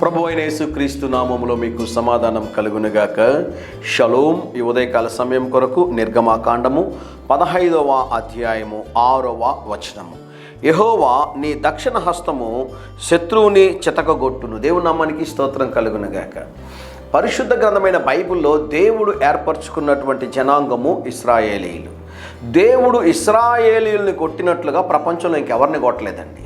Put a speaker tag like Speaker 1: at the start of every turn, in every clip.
Speaker 1: ప్రభు అయిన యేసుక్రీస్తు నామములో మీకు సమాధానం కలుగునుగాక. షలోం. ఈ ఉదయకాల సమయం కొరకు నిర్గమాకాండము పదహైదవ అధ్యాయము ఆరవ వచనము. యహోవా నీ దక్షిణ హస్తము శత్రువుని చితకగొట్టును. దేవుని నామానికి స్తోత్రం కలుగునుగాక. పరిశుద్ధ గ్రంథమైన బైబిల్లో దేవుడు ఏర్పరచుకున్నటువంటి జనాంగము ఇస్రాయేలీలు. దేవుడు ఇస్రాయేలీల్ని కొట్టినట్లుగా ప్రపంచంలో ఇంకెవరిని కొట్టలేదండి.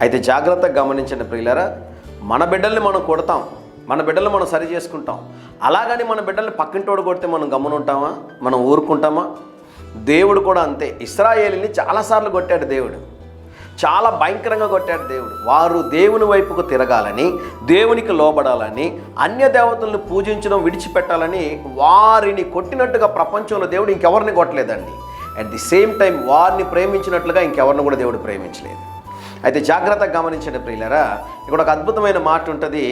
Speaker 1: అయితే జాగ్రత్తగా గమనించిన ప్రియులరా మన బిడ్డల్ని మనం కొడతాం. మన బిడ్డలు మనం సరి చేసుకుంటాం. అలాగని మన బిడ్డల్ని పక్కింటోడు కొడితే మనం గమనుంటామా మనం ఊరుకుంటామా? దేవుడు కూడా అంతే. ఇస్రాయేలీని చాలాసార్లు కొట్టాడు దేవుడు. చాలా భయంకరంగా కొట్టాడు దేవుడు. వారు దేవుని వైపుకు తిరగాలని దేవునికి లోబడాలని అన్య దేవతలను పూజించడం విడిచిపెట్టాలని వారిని కొట్టినట్టుగా ప్రపంచంలో దేవుడు ఇంకెవరిని కొట్టలేదండి. అట్ ది సేమ్ టైం వారిని ప్రేమించినట్లుగా ఇంకెవరిని కూడా దేవుడు ప్రేమించలేదు. అయితే జాగ్రత్తగా గమనించండి ప్రియులరా ఇక్కడ ఒక అద్భుతమైన మాట ఉంటుంది.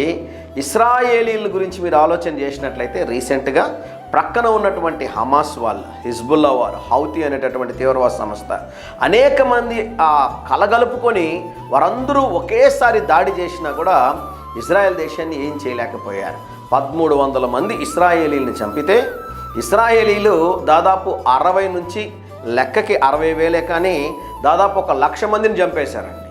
Speaker 1: ఇస్రాయేలీల గురించి మీరు ఆలోచన చేసినట్లయితే రీసెంట్గా ప్రక్కన ఉన్నటువంటి హమాస్ వాళ్ళు హిజ్బుల్లా వారు హౌతి అనేటటువంటి తీవ్రవాద సంస్థ అనేక మంది ఆ కలగలుపుకొని వారందరూ ఒకేసారి దాడి చేసినా కూడా ఇజ్రాయెల్ దేశాన్ని ఏం చేయలేకపోయారు. పదమూడు వందల మంది ఇస్రాయేలీలను చంపితే ఇస్రాయేలీలు దాదాపు అరవై నుంచి లెక్కకి అరవై వేలే కానీ దాదాపు ఒక లక్ష మందిని చంపేశారండి.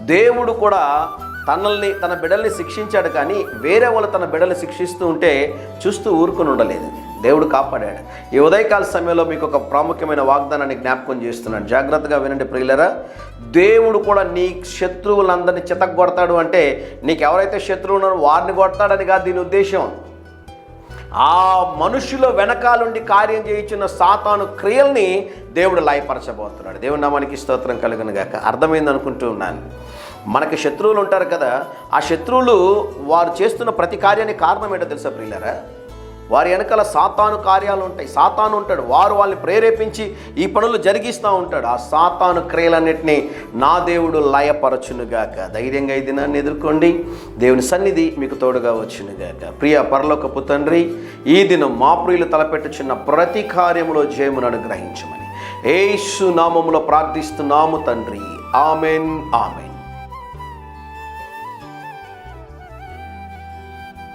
Speaker 1: దేవుడు కూడా తనల్ని తన బిడ్డల్ని శిక్షించాడు కానీ వేరే వాళ్ళు తన బిడ్డల్ని శిక్షిస్తూ ఉంటే చూస్తూ ఊరుకుని ఉండలేదు. దేవుడు కాపాడాడు. ఈ ఉదయకాల సమయంలో మీకు ఒక ప్రాముఖ్యమైన వాగ్దానాన్ని జ్ఞాపకం చేస్తున్నాను. జాగ్రత్తగా వినండి ప్రియులరా. దేవుడు కూడా నీ శత్రువులందరినీ చితగొడతాడు అంటే నీకు ఎవరైతే శత్రువు ఉన్నారో వారిని కొడతాడని కాదు దీని ఉద్దేశం. ఆ మనుషుల వెనకాలుండి కార్యం చేయించిన సాతాను క్రియల్ని దేవుడు లయపరచబోతున్నాడు. దేవుడు నామానికి స్తోత్రం కలుగును గాక. అర్థమైంది అనుకుంటూ ఉన్నాను. మనకి శత్రువులు ఉంటారు కదా ఆ శత్రువులు వారు చేస్తున్న ప్రతి కార్యానికి కారణం ఏంటో తెలుసా ప్రియులరా? వారి వెనకాల సాతాను కార్యాలు ఉంటాయి. సాతాను ఉంటాడు. వారు వాళ్ళని ప్రేరేపించి ఈ పనులు జరిగిస్తూ ఉంటాడు. ఆ సాతాను క్రియలన్నింటినీ నా దేవుడు లయపరచునుగాక. ధైర్యంగా ఈ దినాన్ని ఎదుర్కోండి. దేవుని సన్నిధి మీకు తోడుగా వచ్చునుగాక. ప్రియ పరలోకపు తండ్రి ఈ దినం మా ప్రియులు తలపెట్టుచున్న ప్రతి కార్యములో జయమును అనుగ్రహించమని. ఏసు నామములో ప్రార్థిస్తున్నాము తండ్రి. ఆమెన్. ఆమెన్.